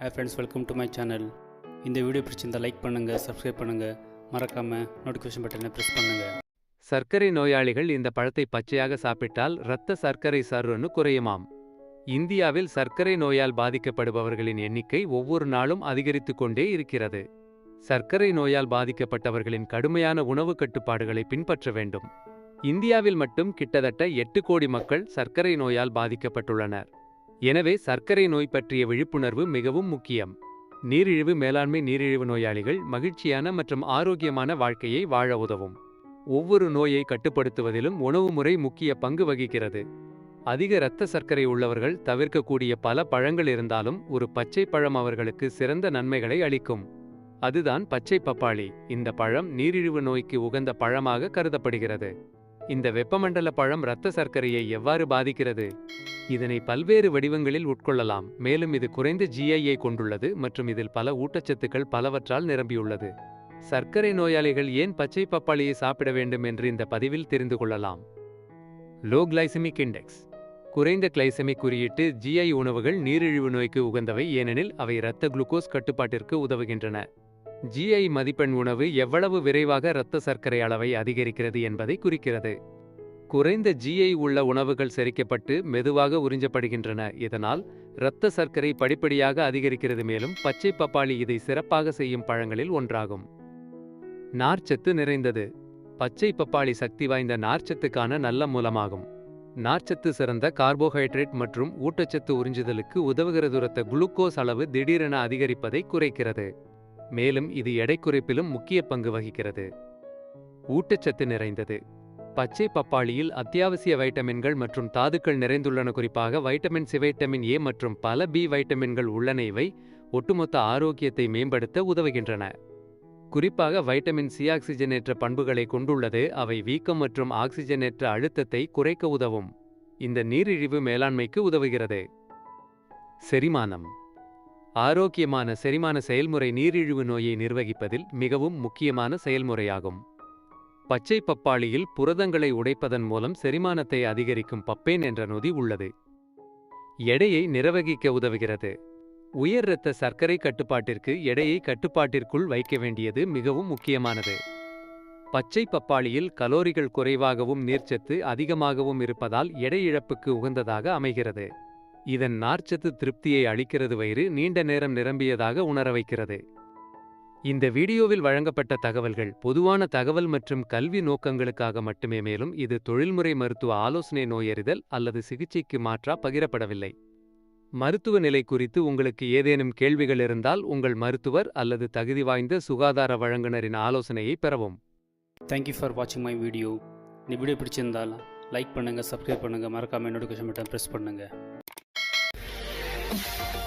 Hey friends welcome to my channel இந்த video பிடிச்சிருந்தால் like பண்ணுங்கள் சப்ஸ்கிரைப் பண்ணுங்கள் மறக்காமல் நோட்டிஃபிகேஷன் பட்டனை ப்ரெஸ் பண்ணுங்கள் சர்க்கரை நோயாளிகள் இந்த பழத்தை பச்சையாக சாப்பிட்டால் இரத்த சர்க்கரை சருன்னு குறையுமாம். இந்தியாவில் சர்க்கரை நோயால் பாதிக்கப்படுபவர்களின் எண்ணிக்கை ஒவ்வொரு நாளும் அதிகரித்துக் கொண்டே இருக்கிறது. சர்க்கரை நோயால் பாதிக்கப்பட்டவர்களின் கடுமையான உணவு கட்டுப்பாடுகளை பின்பற்ற வேண்டும். இந்தியாவில் மட்டும் கிட்டத்தட்ட எட்டு கோடி மக்கள் சர்க்கரை நோயால் பாதிக்கப்பட்டுள்ளனர். எனவே சர்க்கரை நோய் பற்றிய விழிப்புணர்வு மிகவும் முக்கியம். நீரிழிவு மேலாண்மை நீரிழிவு நோயாளிகள் மகிழ்ச்சியான மற்றும் ஆரோக்கியமான வாழ்க்கையை வாழ உதவும். ஒவ்வொரு நோயை கட்டுப்படுத்துவதிலும் உணவு முறை முக்கிய பங்கு வகிக்கிறது. அதிக இரத்த சர்க்கரை உள்ளவர்கள் தவிர்க்கக்கூடிய பல பழங்கள் இருந்தாலும் ஒரு பச்சை பழம் அவர்களுக்கு சிறந்த நன்மைகளை அளிக்கும். அதுதான் பச்சை பப்பாளி. இந்த பழம் நீரிழிவு நோய்க்கு உகந்த பழமாக கருதப்படுகிறது. இந்த வெப்பமண்டல பழம் இரத்த சர்க்கரையை எவ்வாறு பாதிக்கிறது? இதனை பல்வேறு வடிவங்களில் உட்கொள்ளலாம். மேலும் இது குறைந்த ஜிஐயை கொண்டுள்ளது மற்றும் இதில் பல ஊட்டச்சத்துக்கள் பலவற்றால் நிரம்பியுள்ளது. சர்க்கரை நோயாளிகள் ஏன் பச்சை பப்பாளியை சாப்பிட வேண்டும் என்று இந்த பதிவில் தெரிந்து கொள்ளலாம். லோ கிளைசமிக் இண்டெக்ஸ் குறைந்த கிளைசமிக் குறியீட்டு ஜிஐ உணவுகள் நீரிழிவு நோய்க்கு உகந்தவை ஏனெனில் அவை இரத்த குளுக்கோஸ் கட்டுப்பாட்டிற்கு உதவுகின்றன. ஜிஐ மதிப்பெண் உணவு எவ்வளவு விரைவாக இரத்த சர்க்கரை அளவை அதிகரிக்கிறது என்பதை குறிக்கிறது. குறைந்த ஜிஐ உள்ள உணவுகள் செரிக்கப்பட்டு மெதுவாக உறிஞ்சப்படுகின்றன. இதனால் இரத்த சர்க்கரை படிப்படியாக அதிகரிக்கிறது மேலும் பச்சை பப்பாளி இதை சிறப்பாக செய்யும் பழங்களில் ஒன்றாகும். நார்ச்சத்து நிறைந்தது. பச்சை பப்பாளி சக்தி வாய்ந்த நார்ச்சத்துக்கான நல்ல மூலமாகும். நார்ச்சத்து சிறந்த கார்போஹைட்ரேட் மற்றும் ஊட்டச்சத்து உறிஞ்சுதலுக்கு உதவுகிறது. குளுக்கோஸ் அளவு திடீரென அதிகரிப்பதை குறைக்கிறது. மேலும் இது எடை குறைப்பிலும் முக்கிய பங்கு வகிக்கிறது. ஊட்டச்சத்து நிறைந்தது. பச்சை பப்பாளியில் அத்தியாவசிய வைட்டமின்கள் மற்றும் தாதுக்கள் நிறைந்துள்ளன. குறிப்பாக வைட்டமின் சி வைட்டமின் ஏ மற்றும் பல பி வைட்டமின்கள் உள்ளன இவை ஒட்டுமொத்த ஆரோக்கியத்தை மேம்படுத்த உதவுகின்றன. குறிப்பாக வைட்டமின் சி ஆக்சிஜனேற்ற பண்புகளை கொண்டுள்ளது. அவை வீக்கம் மற்றும் ஆக்சிஜனேற்ற அழுத்தத்தை குறைக்க உதவும். இந்த நீரிழிவு மேலாண்மைக்கு உதவுகிறது. செரிமானம். ஆரோக்கியமான செரிமான செயல்முறை நீரிழிவு நோயை நிர்வகிப்பதில் மிகவும் முக்கியமான செயல்முறையாகும். பச்சை பப்பாளியில் புரதங்களை உடைப்பதன் மூலம் செரிமானத்தை அதிகரிக்கும் பப்பேன் என்ற நொதி உள்ளது. எடையை நிர்வகிக்க உதவுகிறது. உயர் இரத்த சர்க்கரை கட்டுப்பாட்டிற்கு எடையை கட்டுப்பாட்டிற்குள் வைக்க வேண்டியது மிகவும் முக்கியமானது. பச்சை பப்பாளியில் கலோரிகள் குறைவாகவும் நீர்ச்சத்து அதிகமாகவும் இருப்பதால் எடை இழப்புக்கு உகந்ததாக அமைகிறது. இதன் நார்ச்சத்து திருப்தியை அளிக்கிறது வயிறு நீண்ட நேரம் நிரம்பியதாக உணர வைக்கிறது. இந்த வீடியோவில் வழங்கப்பட்ட தகவல்கள் பொதுவான தகவல் மற்றும் கல்வி நோக்கங்களுக்காக மட்டுமே மேலும் இது தொழில்முறை மருத்துவ ஆலோசனை நோயறிதல் அல்லது சிகிச்சைக்கு மாற்றா பகிரப்படவில்லை. மருத்துவ நிலை குறித்து உங்களுக்கு ஏதேனும் கேள்விகள் இருந்தால் உங்கள் மருத்துவர் அல்லது தகுதி வாய்ந்த சுகாதார வழங்குனரின் ஆலோசனையை பெறவும். தேங்க்யூ ஃபார் வாட்சிங் மை வீடியோ இந்த வீடியோ பிடிச்சிருந்தால் லைக் பண்ணுங்கள் சப்ஸ்கிரைப் பண்ணுங்கள் மறக்காமல் நோட்டிஃபிகேஷன் பட்டன் ப்ரெஸ் பண்ணுங்கள் Thank you.